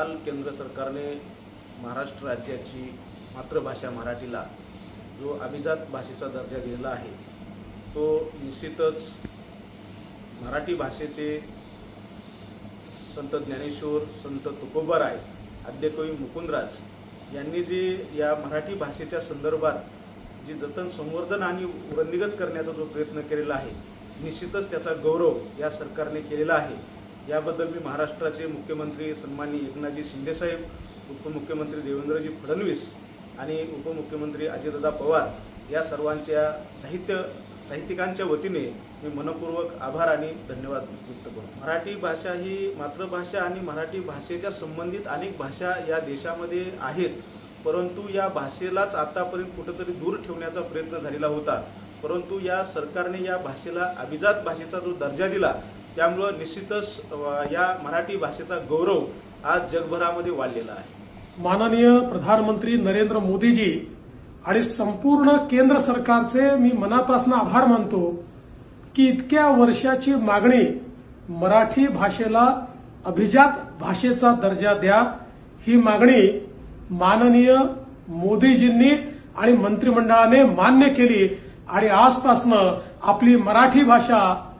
काल केंद्र सरकारने महाराष्ट्र राज्याची मातृभाषा मराठीला जो अभिजात भाषेचा दर्जा दिलेला आहे तो निश्चितच मराठी भाषेचे संत ज्ञानेश्वर संत तुकोबराय आद्यकवी मुकुंदराज यांनी जे या मराठी भाषेच्या संदर्भात जी जतन संवर्धन आणि वृंदिगत करण्याचा जो प्रयत्न केलेला आहे निश्चितच त्याचा गौरव या सरकारने केलेला आहे. याबद्दल मी महाराष्ट्राचे मुख्यमंत्री सन्माननीय एकनाथजी शिंदेसाहेब उपमुख्यमंत्री देवेंद्रजी फडणवीस आणि उपमुख्यमंत्री अजितदादा पवार या सर्वांच्या साहित्य साहित्यिकांच्या वतीने मी मनपूर्वक आभार आणि धन्यवाद व्यक्त करतो. मराठी भाषा ही मातृभाषा आणि मराठी भाषेच्या संबंधित अनेक भाषा या देशामध्ये आहेत. परंतु या भाषेलाच आतापर्यंत कुठंतरी दूर ठेवण्याचा प्रयत्न झालेला होता. परंतु या सरकारने या भाषेला अभिजात भाषेचा जो दर्जा दिला त्यामुळं निश्चितच या मराठी भाषेचा गौरव आज जगभरामध्ये वाढलेला आहे. माननीय प्रधानमंत्री नरेंद्र मोदीजी आणि संपूर्ण केंद्र सरकारचे मी मनापासून आभार मानतो की इतक्या वर्षाची मागणी मराठी भाषेला अभिजात भाषेचा दर्जा द्या ही मागणी माननीय मोदीजींनी आणि मंत्रिमंडळाने मान्य केली आणि आजपासनं आपली मराठी भाषा